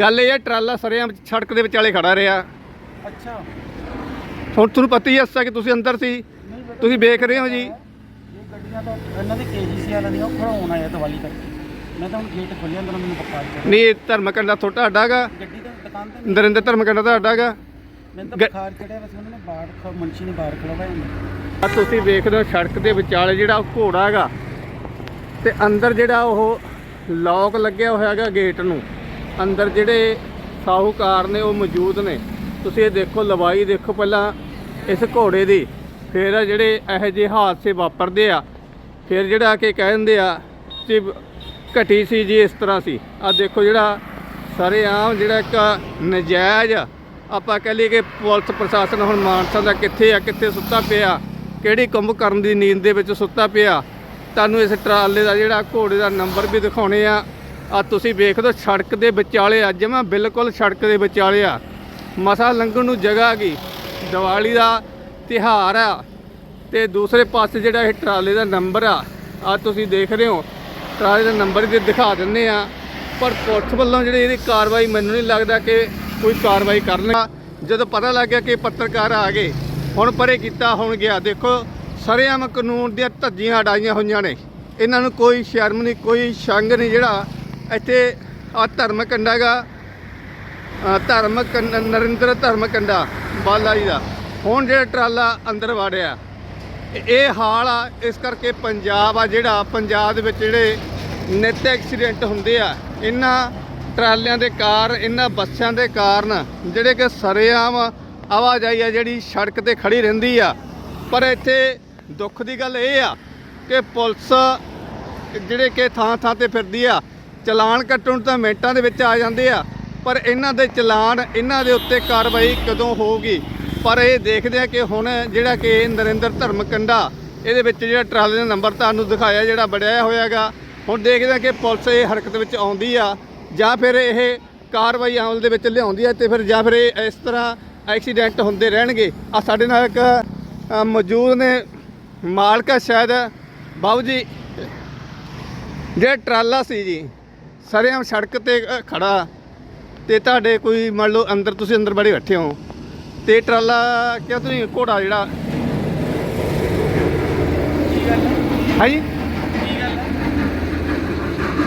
ਗੱਲ ਇਹ ਹੈ ਟਰਾਲਾ ਸਰਿਆਮ ਸੜਕ ਦੇ ਵਿਚਾਲੇ ਖੜਾ ਰਿਹਾ। ਅੱਛਾ। ਹੁਣ ਤੁਹਾਨੂੰ ਪਤਾ ਹੀ ਹੈ ਕਿ ਤੁਸੀਂ ਅੰਦਰ ਸੀ ਨਹੀਂ ਬੇਟਾ ਤੁਸੀਂ ਵੇਖ ਰਹੇ ਹੋ ਜੀ। ਇਹ ਗੱਡੀਆਂ ਤਾਂ ਇਹਨਾਂ ਦੇ ਕੇਜੀਸੀ ਵਾਲਿਆਂ ਦੀਆਂ ਖੜਾਉਣ ਆਇਆ ਦੀਵਾਲੀ ਕਰਕੇ ਮੈਂ ਤਾਂ ਹੁਣ ਗੇਟ ਖੋਲਿਆ ਅੰਦਰ ਮੈਨੂੰ ਪਕਾ ਕੇ ਨਹੀਂ ਇਹ ਧਰਮਕੰਡਾ ਤੁਹਾਡਾ ਅੱਡਾਗਾ ਗੱਡੀ ਤਾਂ ਦੁਕਾਨ ਤੇ ਨਹੀਂ। ਨਰਿੰਦਰ ਧਰਮਕੰਡਾ ਦਾ ਅੱਡਾਗਾ ਮੈਨੂੰ ਤਾਂ ਗ- ਬੁਖਾਰ ਚੜਿਆ ਵੈਸੇ ਉਹਨਾਂ ਨੇ ਬਾਹਰ ਖ ਮੁੰਸ਼ੀ ਨੇ ਬਾਹਰ ਖੜਵਾਇਆ ਹੁੰਦਾ ਆ ਤੁਸੀਂ ਵੇਖਦੇ ਹੋ ਸੜਕ ਦੇ ਵਿਚਾਲੇ ਜਿਹੜਾ ਉਹ ਘੋੜਾ ਹੈਗਾ। ਤੇ ਅੰਦਰ ਜਿਹੜਾ ਉਹ ਲੌਕ ਲੱਗਿਆ ਹੋਇਆ ਹੈਗਾ ਗੇਟ ਨੂੰ। ਅੰਦਰ ਜਿਹੜੇ ਸਾਹੂਕਾਰ ਨੇ ਉਹ ਮੌਜੂਦ ਨੇ। ਤੁਸੀਂ ਇਹ ਦੇਖੋ, ਲਵਾਈ ਦੇਖੋ ਪਹਿਲਾਂ ਇਸ ਘੋੜੇ ਦੀ। ਫਿਰ ਆ ਜਿਹੜੇ ਇਹੋ ਜਿਹੇ ਹਾਦਸੇ ਵਾਪਰਦੇ ਆ, ਫਿਰ ਜਿਹੜਾ ਕਿ ਕਹਿੰਦੇ ਆ ਕਿ ਘਟੀ ਸੀ ਜੀ, ਇਸ ਤਰ੍ਹਾਂ ਸੀ। ਆ ਦੇਖੋ ਜਿਹੜਾ ਸਾਰੇ ਆਮ ਜਿਹੜਾ ਇੱਕ ਨਜਾਇਜ਼, ਆਪਾਂ ਕਹਿ ਲਈਏ ਕਿ ਪੁਲਿਸ ਪ੍ਰਸ਼ਾਸਨ ਹੁਣ ਮਾਨਸਾ ਦਾ ਕਿੱਥੇ ਆ, ਕਿੱਥੇ ਸੁੱਤਾ ਪਿਆ, ਕਿਹੜੀ ਕੁੰਭ ਕਰਨ ਦੀ ਨੀਂਦ ਦੇ ਵਿੱਚ ਸੁੱਤਾ ਪਿਆ। ਤੁਹਾਨੂੰ ਇਸ ਟਰਾਲੇ ਦਾ ਜਿਹੜਾ ਘੋੜੇ ਦਾ ਨੰਬਰ ਵੀ ਦਿਖਾਉਣੇ ਆ। ਆ ਤੁਸੀਂ ਵੇਖ ਲਓ ਸੜਕ ਦੇ ਵਿਚਾਲੇ ਆ, ਜਮਾ ਬਿਲਕੁਲ ਸੜਕ ਦੇ ਵਿਚਾਲੇ ਆ। ਮਸਾ ਲੰਘਣ ਨੂੰ ਜਗ੍ਹਾ ਗਈ। ਦੀਵਾਲੀ ਦਾ ਤਿਹਾਰ ਆ ਤੇ ਦੂਸਰੇ ਪਾਸੇ ਜਿਹੜਾ ਇਹ ਟਰਾਲੇ ਦਾ ਨੰਬਰ ਆ ਆ ਤੁਸੀਂ ਦੇਖ ਰਹੇ ਹੋ। ਟਰਾਲੇ ਦਾ ਨੰਬਰ ਵੀ ਦਿਖਾ ਦਿੰਦੇ ਆ। ਪਰ ਪੁਲਿਸ ਵੱਲੋਂ ਜਿਹੜੀ ਇਹਦੀ ਕਾਰਵਾਈ ਮੈਨੂੰ ਨਹੀਂ ਲੱਗਦਾ ਕਿ ਕੋਈ ਕਾਰਵਾਈ ਕਰਨਗਾ ਜਦੋਂ ਪਤਾ ਲੱਗ ਗਿਆ ਕਿ ਪੱਤਰਕਾਰ ਆ ਗਏ, ਹੁਣ ਪਰੇ ਕੀਤਾ ਹੁਣ ਗਿਆ। ਦੇਖੋ, ਸਰੇਆਮ ਕਾਨੂੰਨ ਦੀਆਂ ਧੱਜੀਆਂ ਅਡਾਈਆਂ ਹੋਈਆਂ ਨੇ। ਇਹਨਾਂ ਨੂੰ ਕੋਈ ਸ਼ਰਮ ਨਹੀਂ, ਕੋਈ ਸ਼ੰਗ ਨਹੀਂ ਜਿਹੜਾ ਇੱਥੇ ਆ ਧਰਮ ਕੰਡਾਗਾ ਅ, ਧਰਮ ਕੰਨ- ਨਰਿੰਦਰ ਧਰਮ ਕੰਡਾ ਬਾਲਾ ਜੀ ਦਾ। ਹੁਣ ਜਿਹੜਾ ਟਰਾਲਾ ਅੰਦਰ ਵੜਿਆ। ਇਹ- ਇਹ ਹਾਲ ਆ ਇਸ ਕਰਕੇ ਪੰਜਾਬ ਆ ਜਿਹੜਾ ਪੰਜਾਬ ਦੇ ਵਿੱਚ ਜਿਹੜੇ ਨਿੱਤ ਐਕਸੀਡੈਂਟ ਹੁੰਦੇ ਆ ਇਹਨਾਂ ਟਰਾਲਿਆਂ ਦੇ ਕਾਰ ਇਹਨਾਂ ਬੱਸਾਂ ਦੇ ਕਾਰਨ ਜਿਹੜੇ ਕਿ ਸਰੇਆਮ ਆਵਾਜਾਈ ਆ ਜਿਹੜੀ ਸੜਕ ਤੇ ਖੜੀ ਰਹਿੰਦੀ ਆ। ਪਰ ਇੱਥੇ ਦੁੱਖ ਦੀ ਗੱਲ ਇਹ ਆ ਕਿ ਪੁਲਿਸ ਜਿਹੜੇ ਕਿ ਥਾਂ ਥਾਂ ਤੇ ਫਿਰਦੀ ਆ ਚਲਾਨ ਕੱਟਣ ਤਾਂ ਮਿੰਟਾਂ ਦੇ ਵਿੱਚ ਆ ਜਾਂਦੇ ਆ, ਪਰ ਇਹਨਾਂ ਦੇ ਚਲਾਨ, ਇਹਨਾਂ ਦੇ ਉੱਤੇ ਕਾਰਵਾਈ ਕਦੋਂ ਹੋਊਗੀ? ਪਰ ਇਹ ਦੇਖਦੇ ਆ ਕਿ ਹੁਣ ਜਿਹੜਾ ਕਿ ਨਰਿੰਦਰ ਧਰਮਕੰਡਾ, ਇਹਦੇ ਵਿੱਚ ਜਿਹੜਾ ਟਰਾਲੇ ਦਾ ਨੰਬਰ ਤੁਹਾਨੂੰ ਦਿਖਾਇਆ ਜਿਹੜਾ ਬੜਿਆ ਹੋਇਆਗਾ, ਹੁਣ ਦੇਖਦੇ ਆ ਕਿ ਪੁਲਿਸ ਇਹ ਹਰਕਤ ਵਿੱਚ ਆਉਂਦੀ ਆ, ਜਾਂ ਫਿਰ ਇਹ ਕਾਰਵਾਈ ਅਮਲ ਦੇ ਵਿੱਚ ਲਿਆਉਂਦੀ ਆ ਤੇ ਫਿਰ ਜਾਂ ਫਿਰ ਇਹ ਇਸ ਤਰ੍ਹਾਂ ਐਕਸੀਡੈਂਟ ਹੁੰਦੇ ਰਹਿਣਗੇ। ਆ ਸਾਡੇ ਨਾਲ ਇੱਕ ਮੌਜੂਦ ਨੇ ਮਾਲਕਾ ਸ਼ਾਇਦ। ਬਾਬੂ ਜੀ, ਜਿਹੜਾ ਟਰਾਲਾ ਸੀ ਜੀ ਸਰੇਆਮ ਸੜਕ ਤੇ ਅ, ਖੜਾ। ਤੇ ਤੁਹਾਡੇ ਕੋਈ ਮੰਨ ਲਓ ਅੰਦਰ ਤੁਸੀਂ ਅੰਦਰ ਬੜੇ ਬੈਠੇ ਹੋ। ਤੇ ਟਰਾਲਾ ਕਿਹਾ ਤੁਸੀਂ ਘੋੜਾ ਜਿਹੜਾ? ਕੀ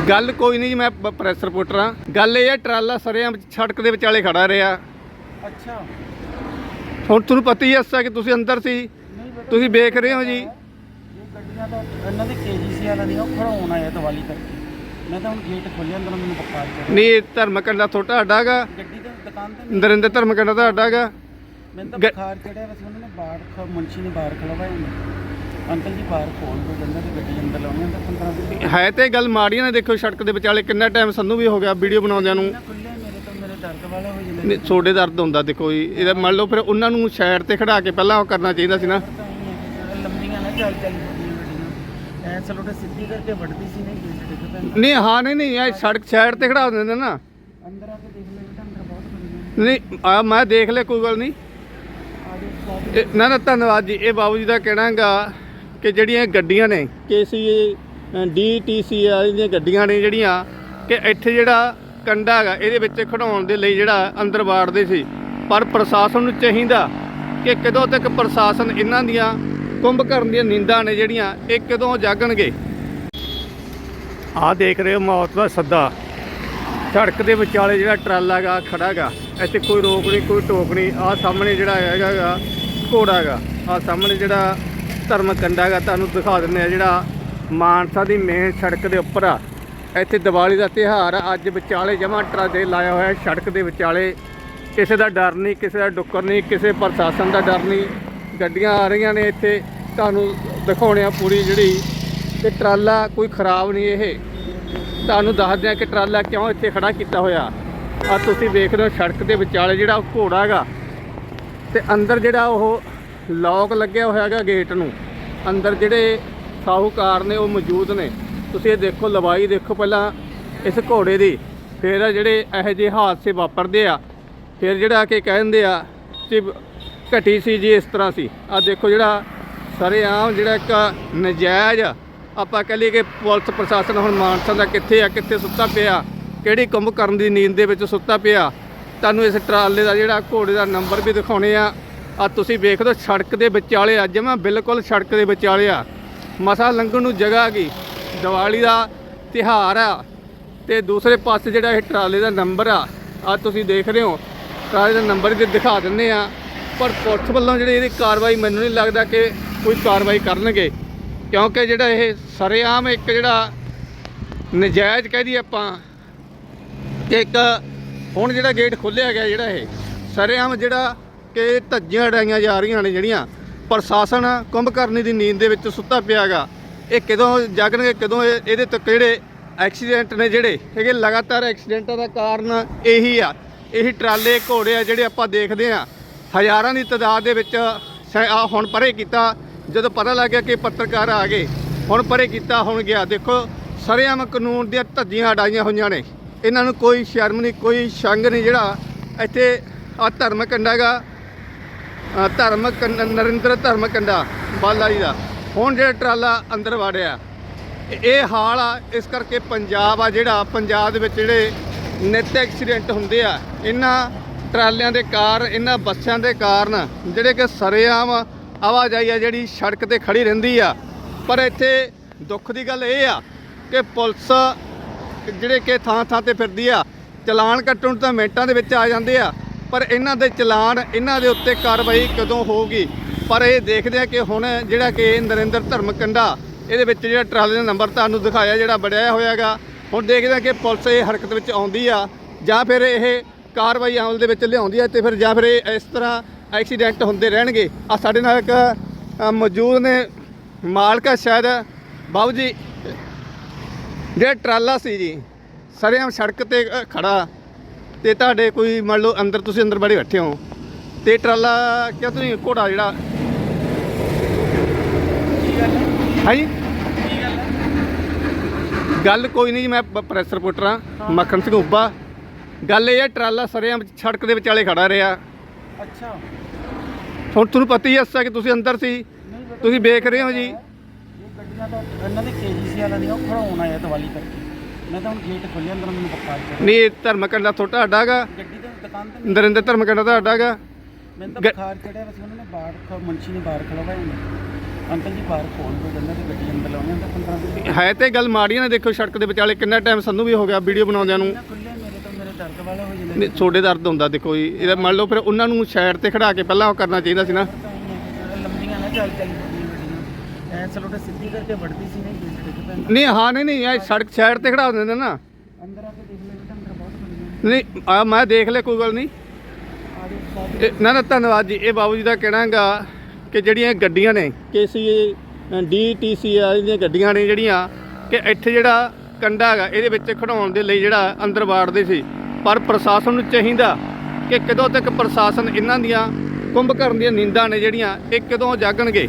ਗੱਲ ਕੋਈ ਨਹੀਂ ਜੀ ਮੈਂ ਪ- ਪ੍ਰੈਸ ਰਿਪੋਰਟਰ ਹਾਂ। ਗੱਲ ਇਹ ਹੈ ਟਰਾਲਾ ਸਰੇਆਮ ਸੜਕ ਦੇ ਵਿਚਾਲੇ ਖੜਾ ਰਿਹਾ। ਅੱਛਾ। ਹੁਣ ਤੁਹਾਨੂੰ ਪਤਾ ਹੀ ਹੈ ਕਿ ਤੁਸੀਂ ਅੰਦਰ ਸੀ। ਨਹੀਂ ਬੇਟਾ ਤੁਸੀਂ ਵੇਖ ਰਹੇ ਹੋ ਜੀ। ਇਹ ਗੱਡੀਆਂ ਤਾਂ ਇਹਨਾਂ ਦੇ ਕੇਜੀਸੀ ਵਾਲਿਆਂ ਦੀਆਂ ਉਹ ਖੜਾਉਣ ਆਇਆ ਦੀਵਾਲੀ ਕਰਕੇ ਮੈਂ ਤਾਂ ਹੁਣ ਗੇਟ ਖੋਲਿਆ ਅੰਦਰ ਮੈਨੂੰ ਪਕਾ ਕੇ ਨਹੀਂ ਇਹ ਧਰਮਕੰਡਾ ਤੁਹਾਡਾ ਅੱਡਾਗਾ ਗੱਡੀ ਤਾਂ ਦੁਕਾਨ ਤੇ ਨਹੀਂ। ਨਰਿੰਦਰ ਧਰਮਕੰਡਾ ਦਾ ਅੱਡਾਗਾ ਮੈਨੂੰ ਤਾਂ ਗ- ਬੁਖਾਰ ਚੜਿਆ ਵੈਸੇ ਉਹਨਾਂ ਨੇ ਬਾਹਰ ਖ ਮੁੰਸ਼ੀ ਨੇ ਬਾਹਰ ਖੜਵਾਇਆ ਹੁੰਦਾ ਅੰਕਲ ਜੀ ਬਾਹਰ ਖੋਲ ਦੋ ਕਹਿੰਦਾ ਤੇ ਗੱਡੀ ਅੰਦਰ ਲਾਉਣੀ ਤਾਂ 15 ਦਿਨ ਹੈ ਤੇ ਗੱਲ ਮਾੜੀਆਂ ਨੇ ਦੇਖੋ ਸੜਕ ਦੇ ਵਿਚਾਲੇ ਕਿੰਨਾ ਟਾਈਮ ਸਾਨੂੰ ਵੀ ਹੋ ਗਿਆ ਵੀਡੀਓ ਬਣਾਉਂਦਿਆਂ ਨੂੰ। ਨਾ ਖੁੱਲੇ ਮੇਰੇ ਤਾਂ ਮੇਰੇ ਦਰਦ ਵਾਲੇ ਹੋ ਜਾਂਦੇ। ਨਹੀਂ ਛੋਡੇ ਦਰਦ ਹੁੰਦਾ ਦੇਖੋ ਜੀ। ਇਹਦਾ ਮੰਨ ਲਓ ਫਿਰ ਉਹਨਾਂ ਨੂੰ ਸਾਈਡ ਤੇ ਖੜਾ ਕੇ ਪਹਿਲਾਂ ਉਹ ਕਰਨਾ ਚਾਹੀਦਾ ਸੀ ਨਾ। ਤਾਂ ਹੀ ਹੈ ਕਿ ਜਿਹੜਾ ਲੰਮੀਆਂ ਨਾ ਚੱਲ ਚੱਲ ਜਾਂਦੀਆਂ ਗੱਡੀਆਂ ਐ ਸਲੋਟੇ ਸਿੱਧੀ ਕਰਕੇ ਵੱਢਦੀ ਸੀ ਨੇ ਗੇਟ ਡਿੱਗ ਪੈਂਦਾ। ਨਹੀਂ ਹਾਂ ਨਹੀਂ ਨਹੀਂ ਇਹ ਸੜਕ ਸਾਈਡ ਤੇ ਖੜਾ ਦਿੰਦੇ ਨਾ ਅੰਦਰ ਆ ਕੇ ਦੇਖ ਲੈ ਬੇਟਾ ਅੰਦਰ ਬਹੁਤ ਬੜੀਆਂ ਨਹੀਂ ਆ ਮੈਂ ਦੇਖ ਲਿਆ ਕੋਈ ਗੱਲ ਨਹੀਂ। ਆ ਦੇ ਇਹ- ਨਾ ਨਾ ਧੰਨਵਾਦ ਜੀ ਇਹ ਬਾਬੂ ਜੀ ਦਾ ਕਹਿਣਾਗਾ ਕਿ ਜਿਹੜੀਆਂ ਗੱਡੀਆਂ ਨੇ ਕੇਸੀ ਡੀਟੀਸੀ ਵਾਲੀ ਦੀਆਂ ਗੱਡੀਆਂ ਨੇ ਜਿਹੜੀਆਂ ਕਿ ਇੱਥੇ ਜਿਹੜਾ ਕੰਡਾ ਹੈਗਾ ਇਹਦੇ ਵਿੱਚ ਖੜਾਉਣ ਦੇ ਲਈ ਜਿਹੜਾ ਅੰਦਰ ਵਾੜਦੇ ਸੀ। ਪਰ ਪ੍ਰਸ਼ਾਸਨ ਨੂੰ ਚਾਹੀਦਾ ਕਿ ਕਦੋਂ ਤੱਕ ਪ੍ਰਸ਼ਾਸਨ ਇਹਨਾਂ ਦੀਆਂ ਕੁੰਭਕਰਨ ਦੀਆਂ ਨੀਂਦਾਂ ਨੇ ਜਿਹੜੀਆਂ, ਇਹ ਕਦੋਂ ਜਾਗਣਗੇ? ਆਹ ਦੇਖ ਰਹੇ ਹੋ, ਮੌਤ ਦਾ ਸੱਦਾ। ਸੜਕ ਦੇ ਵਿਚਾਲੇ ਜਿਹੜਾ ਟਰਾਲਾ ਗਾ ਖੜਾ ਗਾ ਇੱਥੇ ਕੋਈ ਰੋਕ ਨਹੀਂ, ਕੋਈ ਟੋਕ ਨਹੀਂ। ਆਹ ਸਾਹਮਣੇ ਜਿਹੜਾ ਹੈਗਾ ਗਾ, ਘੋੜਾ ਗਾ ਆਹ ਸਾਹਮਣੇ ਜਿਹੜਾ ਧਰਮ ਕੰਡਾ ਗਾ ਤੁਹਾਨੂੰ ਦਿਖਾ ਦਿੰਦੇ ਆ ਜਿਹੜਾ ਮਾਨਸਾ ਦੀ ਮੇਨ ਸੜਕ ਦੇ ਉੱਪਰ ਆ। ਇੱਥੇ ਦੀਵਾਲੀ ਦਾ ਤਿਉਹਾਰ ਅੱਜ ਵਿਚਾਲੇ ਜਮਾ ਟਰਾਲੇ ਲਾਇਆ ਹੋਇਆ ਸੜਕ ਦੇ ਵਿਚਾਲੇ ਕਿਸੇ ਦਾ ਡਰ ਨਹੀਂ, ਕਿਸੇ ਦਾ ਡੁੱਕਰ ਨਹੀਂ, ਕਿਸੇ ਪ੍ਰਸ਼ਾਸਨ ਦਾ ਡਰ ਨਹੀਂ। ਗੱਡੀਆਂ ਆ ਰਹੀਆਂ ਨੇ ਇੱਥੇ। ਤੁਹਾਨੂੰ ਦਿਖਾਉਣੇ ਆ ਪੂਰੀ ਜਿਹੜੀ ਤੇ ਟਰਾਲਾ ਕੋਈ ਖਰਾਬ ਨਹੀਂ ਇਹ। ਤੁਹਾਨੂੰ ਦੱਸਦੇ ਆ ਕਿ ਟਰਾਲਾ ਕਿਉਂ ਇੱਥੇ ਖੜਾ ਕੀਤਾ ਹੋਇਆ। ਆ ਤੁਸੀਂ ਦੇਖ ਰਹੇ ਹੋ ਸੜਕ ਦੇ ਵਿਚਾਲੇ ਜਿਹੜਾ ਉਹ ਘੋੜਾ ਹੈਗਾ। ਤੇ ਅੰਦਰ ਜਿਹੜਾ ਉਹ ਲੌਕ ਲੱਗਿਆ ਹੋਇਆ ਹੈਗਾ ਗੇਟ ਨੂੰ। ਅੰਦਰ ਜਿਹੜੇ ਸਾਹੂਕਾਰ ਨੇ ਉਹ ਮੌਜੂਦ ਨੇ। ਤੁਸੀਂ ਇਹ ਦੇਖੋ, ਲਵਾਈ ਦੇਖੋ ਪਹਿਲਾਂ ਇਸ ਘੋੜੇ ਦੀ। ਫਿਰ ਜਿਹੜੇ ਇਹੋ ਜਿਹੇ ਹਾਦਸੇ ਵਾਪਰਦੇ ਆ। ਫਿਰ ਜਿਹੜਾ ਕਿ ਕਹਿੰਦੇ ਆ ਕਿ ਘਟੀ ਸੀ ਜੀ ਇਸ ਤਰ੍ਹਾਂ ਸੀ। ਆ ਦੇਖੋ ਜਿਹੜਾ ਸਾਰੇ ਆਮ ਜਿਹੜਾ ਇੱਕ ਨਜਾਇਜ਼ ਆਪਾਂ ਕਹਿ ਲਈਏ ਕਿ ਪੁਲਿਸ ਪ੍ਰਸ਼ਾਸਨ ਹੁਣ ਮਾਨਸਾ ਦਾ ਕਿੱਥੇ ਆ, ਕਿੱਥੇ ਸੁੱਤਾ ਪਿਆ, ਕਿਹੜੀ ਕੁੰਭ ਕਰਨ ਦੀ ਨੀਂਦ ਦੇ ਵਿੱਚ ਸੁੱਤਾ ਪਿਆ, ਤੁਹਾਨੂੰ ਇਸ ਟਰਾਲੇ ਦਾ ਜਿਹੜਾ ਘੋੜੇ ਦਾ ਨੰਬਰ ਵੀ ਦਿਖਾਉਣੇ ਆ। ਆ ਤੁਸੀਂ ਵੇਖ ਲਓ ਸੜਕ ਦੇ ਵਿਚਾਲੇ ਆ, ਜਮਾ ਬਿਲਕੁਲ ਸੜਕ ਦੇ ਵਿਚਾਲੇ ਆ। ਮਸਾ ਲੰਘਣ ਨੂੰ ਜਗ੍ਹਾ ਗਈ ਦੀਵਾਲੀ ਦਾ ਤਿਹਾਰ ਆ। ਤੇ ਦੂਸਰੇ ਪਾਸੇ ਜਿਹੜਾ ਇਹ ਟਰਾਲੇ ਦਾ ਨੰਬਰ ਆ ਆ ਤੁਸੀਂ ਦੇਖ ਰਹੇ ਹੋ, ਟਰਾਲੇ ਦਾ ਨੰਬਰ ਵੀ ਦਿਖਾ ਦਿੰਦੇ ਆ। ਪਰ ਪੁਲਿਸ ਵੱਲੋਂ ਜਿਹੜੀ ਇਹਦੀ ਕਾਰਵਾਈ ਮੈਨੂੰ ਨਹੀਂ ਲੱਗਦਾ ਕਿ ਕੋਈ ਕਾਰਵਾਈ ਕਰਨਗੇ। ਕਿਉਂਕਿ ਜਿਹੜਾ ਇਹ ਸਰੇਆਮ ਇੱਕ ਜਿਹੜਾ ਨਜਾਇਜ਼ ਕਹਿ ਆਪਾਂ, ਕਿ ਇੱਕ ਹੁਣ ਜਿਹੜਾ ਗੇਟ ਖੋਲ੍ਹਿਆ ਗਿਆ ਜਿਹੜਾ ਇਹ, ਸਰੇਆਮ ਜਿਹੜਾ ਕਿ ਧੱਜੀਆਂ ਉਡਾਈਆਂ ਜਾ ਰਹੀਆਂ ਨੇ ਜਿਹੜੀਆਂ, ਪ੍ਰਸ਼ਾਸਨ ਕੁੰਭਕਰਨੀ ਦੀ ਨੀਂਦ ਦੇ ਵਿੱਚ ਸੁੱਤਾ ਪਿਆਗਾ ਇਹ ਕਦੋਂ ਜਾਗਣਗੇ, ਕਦੋਂ ਇਹ- ਇਹਦੇ ਤੱਕ ਜਿਹੜੇ ਐਕਸੀਡੈਂਟ ਨੇ ਜਿਹੜੇ ਹੈਗੇ ਲਗਾਤਾਰ ਐਕਸੀਡੈਂਟਾਂ ਦਾ ਕਾਰਨ ਇਹੀ ਆ। ਇਹੀ ਟਰਾਲੇ ਘੋੜੇ ਆ ਜਿਹੜੇ ਆਪਾਂ ਦੇਖਦੇ ਆ। ਹਜ਼ਾਰਾਂ ਦੀ ਤਾਦਾਦ ਦੇ ਵਿੱਚ ਆ ਹੁਣ ਪਰੇ ਕੀਤਾ। ਜਦੋਂ ਪਤਾ ਲੱਗਿਆ ਕਿ ਪੱਤਰਕਾਰ ਆ ਗਏ, ਹੁਣ ਪਰੇ ਕੀਤਾ ਹੁਣ ਗਿਆ। ਦੇਖੋ, ਸਰੇਆਮ ਕਾਨੂੰਨ ਦੀਆਂ ਧੱਜੀਆਂ ਅਡਾਈਆਂ ਹੋਈਆਂ ਨੇ। ਇਹਨਾਂ ਨੂੰ ਕੋਈ ਸ਼ਰਮ ਨਹੀਂ, ਕੋਈ ਸ਼ੰਗ ਨਹੀਂ। ਜਿਹੜਾ ਇੱਥੇ ਆ ਧਰਮ ਕੰਡਾਗਾ ਧਰਮ ਕੰਡ- ਨਰਿੰਦਰ ਧਰਮ ਕੰਡਾ ਬਾਲਾ ਜੀ ਦਾ। ਹੁਣ ਜਿਹੜਾ ਟਰਾਲਾ ਅੰਦਰ ਵੜਿਆ ਇਹ- ਇਹ ਹਾਲ ਆ, ਇਸ ਕਰਕੇ ਪੰਜਾਬ ਆ ਜਿਹੜਾ, ਪੰਜਾਬ ਦੇ ਵਿੱਚ ਜਿਹੜੇ ਨਿੱਤ ਐਕਸੀਡੈਂਟ ਹੁੰਦੇ ਆ, ਇਹਨਾਂ ਟਰਾਲਿਆਂ ਦੇ ਕਾਰਨ ਇਹਨਾਂ ਬੱਸਾਂ ਦੇ ਕਾਰਨ ਜਿਹੜੇ ਕਿ ਸਰੇਆਮ ਆਵਾਜਾਈ ਆ ਜਿਹੜੀ ਸੜਕ ਤੇ ਖੜੀ ਰਹਿੰਦੀ ਆ। ਪਰ ਇੱਥੇ ਦੁੱਖ ਦੀ ਗੱਲ ਇਹ ਆ ਕਿ ਪੁਲਿਸ ਜਿਹੜੇ ਕਿ ਥਾਂ ਥਾਂ ਤੇ ਫਿਰਦੀ ਆ, ਚਲਾਨ ਕੱਟਣ ਤਾਂ ਮਿੰਟਾਂ ਦੇ ਵਿੱਚ ਆ ਜਾਂਦੇ ਆ, ਪਰ ਇਹਨਾਂ ਦੇ ਚਲਾਨ, ਇਹਨਾਂ ਦੇ ਉੱਤੇ ਕਾਰਵਾਈ ਕਦੋਂ ਹੋਊਗੀ? ਪਰ ਇਹ ਦੇਖਦੇ ਆ ਕਿ ਹੁਣ ਜਿਹੜਾ ਕਿ ਨਰਿੰਦਰ ਧਰਮਕੰਡਾ, ਇਹਦੇ ਵਿੱਚ ਜਿਹੜਾ ਟਰਾਲੇ ਦਾ ਨੰਬਰ ਤੁਹਾਨੂੰ ਦਿਖਾਇਆ ਜਿਹੜਾ ਬੜਿਆ ਹੋਇਆਗਾ। ਹੁਣ ਦੇਖਦੇ ਆ ਕਿ ਪੁਲਿਸ ਇਹ ਹਰਕਤ ਵਿੱਚ ਆਉਂਦੀ ਆ ਜਾਂ ਫਿਰ ਇਹ ਕਾਰਵਾਈ ਅਮਲ ਦੇ ਵਿੱਚ ਲਿਆਉਂਦੀ ਆ ਤੇ ਫਿਰ ਜਾਂ ਫਿਰ ਇਹ ਇਸ ਤਰ੍ਹਾਂ ਐਕਸੀਡੈਂਟ ਹੁੰਦੇ ਰਹਿਣਗੇ। ਆ ਸਾਡੇ ਨਾਲ ਇੱਕ ਅ, ਮੌਜੂਦ ਨੇ ਮਾਲਕ ਆ ਸ਼ਾਇਦ। ਬਾਬੂ ਜੀ ਜਿਹੜਾ ਟਰਾਲਾ ਸੀ ਜੀ ਸਰੇਆਮ ਸੜਕ ਤੇ ਅ, ਖੜਾ। ਤੇ ਤੁਹਾਡੇ ਕੋਈ ਮੰਨ ਲਓ ਅੰਦਰ ਤੁਸੀਂ ਅੰਦਰ ਬੜੇ ਬੈਠੇ ਹੋ। ਤੇ ਟਰਾਲਾ ਕਿਆ ਤੁਸੀਂ ਘੋੜਾ ਜਿਹੜਾ? ਕੀ ਗੱਲ ਹੈ ਹੈ ਹੈ ਕੋਈ ਨਹੀਂ ਜੀ ਮੈਂ ਪ- ਪ੍ਰੈਸ ਰਿਪੋਰਟਰ ਆ ਮੱਖਣ ਸਿੰਘ ਉੱਪਾ ਗੱਲ ਇਹ ਹੈ ਟਰਾਲਾ ਸਰੇਆਮ ਸੜਕ ਦੇ ਵਿਚਾਲੇ ਖੜਾ ਰਿਹਾ। ਅੱਛਾ। ਹੁਣ ਤੁਹਾਨੂੰ ਪਤਾ ਹੀ ਐਸਾ ਕਿ ਤੁਸੀਂ ਅੰਦਰ ਸੀ ਤੁਸੀਂ ਵੇਖ ਰਹੇ ਹੋ ਜੀ। ਗੱਡੀਆਂ ਤਾਂ ਇਹਨਾਂ ਦੇ ਕੇਜੀਸੀ ਵਾਲਾ ਨਹੀਂ ਉਹ ਖੜਾਉਣ ਆਇਆ ਦੀਵਾਲੀ ਕਰਕੇ ਮੈਂ ਤਾਂ ਹੁਣ ਗੇਟ ਖੋਲ੍ਹਿਆ ਅੰਦਰ ਮੈਨੂੰ ਬੁਖਾਰ ਚੜ੍ਹ ਨਹੀਂ ਇਹ ਧਰਮਕੰਡਾ ਤੁਹਾਡਾ ਹੈਗਾ। ਗੱਡੀ ਤਾਂ ਦੁਕਾਨ ਤੇ ਨਹੀਂ। ਨਰਿੰਦਰ ਧਰਮਕੰਡਾ ਤੁਹਾਡਾ ਹੈਗਾ। ਮੈਨੂੰ ਤਾਂ ਗ- ਬੁਖਾਰ ਚੜਿਆ ਬਸ ਉਹਨਾਂ ਨੇ ਬਾਹਰ ਖ- ਮੁੰਸ਼ੀ ਨੇ ਬਾਹਰ ਖੜਵਾਇਆ ਨੇ। ਅੰਕਲ ਜੀ ਬਾਹਰ ਖੋਲ ਦੋ ਕਹਿੰਦਾ ਤੇ ਗੱਡੀ ਅੰਦਰ ਲਾਉਣੀ ਤਾਂ 15 ਦਿਨ ਹੈ ਤੇ ਗੱਲ ਮਾੜੀ ਨਾ ਦੇਖੋ ਸੜਕ ਦੇ ਵਿਚਾਲੇ ਕਿੰਨਾ ਟਾਈਮ ਸਾਨੂੰ ਵੀ ਹੋ ਗਿਆ ਵੀਡੀਓ ਬਣਾਉਂਦਿਆਂ ਨੂੰ। ਖੁੱਲੇ ਵਾਲਾ ਹੋ ਜਾਂਦਾ ਨਹੀਂ ਛੋਡੇ ਦਰਦ ਹੁੰਦਾ ਦੇਖੋ ਜੀ। ਇਹਦਾ ਮੰਨ ਲਓ ਫਿਰ ਉਹਨਾਂ ਨੂੰ ਸਾਈਡ ਤੇ ਖੜਾ ਕੇ ਪਹਿਲਾਂ ਉਹ ਕਰਨਾ ਚਾਹੀਦਾ ਸੀ ਨਾ। ਲੰਬੀਆਂ ਚੱਲ ਚੱਲ ਐ ਸਿੱਧੀ ਕਰਕੇ ਵੜਦੀ ਸੀ ਨਹੀਂ ਗੇਟ ਡਿੱਗ ਪੈਂਦਾ। ਨਹੀਂ ਹਾਂ ਨਹੀਂ ਨਹੀਂ ਇਹ ਸੜਕ ਸਾਈਡ ਤੇ ਖੜਾ ਦਿੰਦੇ ਨਾ। ਅੰਦਰ ਆ ਕੇ ਦੇਖ ਲੈ ਬੇਟਾ ਅੰਦਰ ਬਹੁਤ ਵਧੀਆ ਨਹੀਂ ਆ ਮੈਂ ਦੇਖ ਲਿਆ ਕੋਈ ਗੱਲ ਨਹੀਂ। ਆ ਦੇ ਸਾਥ ਇਹ- ਨਾ ਨਾ ਧੰਨਵਾਦ ਜੀ। ਇਹ ਬਾਬੂ ਜੀ ਦਾ ਕਹਿਣਾਗਾ ਕਿ ਜਿਹੜੀਆਂ ਗੱਡੀਆਂ ਨੇ ਕੇਸੀ ਡੀਟੀਸੀ ਆ ਦੀਆਂ ਗੱਡੀਆਂ ਨੇ ਜਿਹੜੀਆਂ ਕਿ ਇੱਥੇ ਜਿਹੜਾ ਕੰਡਾ ਹੈਗਾ ਇਹਦੇ ਵਿੱਚ ਖੜਾਉਣ ਦੇ ਲਈ ਜਿਹੜਾ ਅੰਦਰ ਵਾੜਦੇ ਸੀ। ਪਰ ਪ੍ਰਸ਼ਾਸਨ ਨੂੰ ਚਾਹੀਦਾ ਕਿ ਕਦੋਂ ਤੱਕ ਪ੍ਰਸ਼ਾਸਨ ਇਹਨਾਂ ਦੀਆਂ ਕੁੰਭਕਰਨ ਦੀਆਂ ਨੀਂਦਾਂ ਨੇ ਜਿਹੜੀਆਂ, ਇਹ ਕਦੋਂ ਜਾਗਣਗੇ?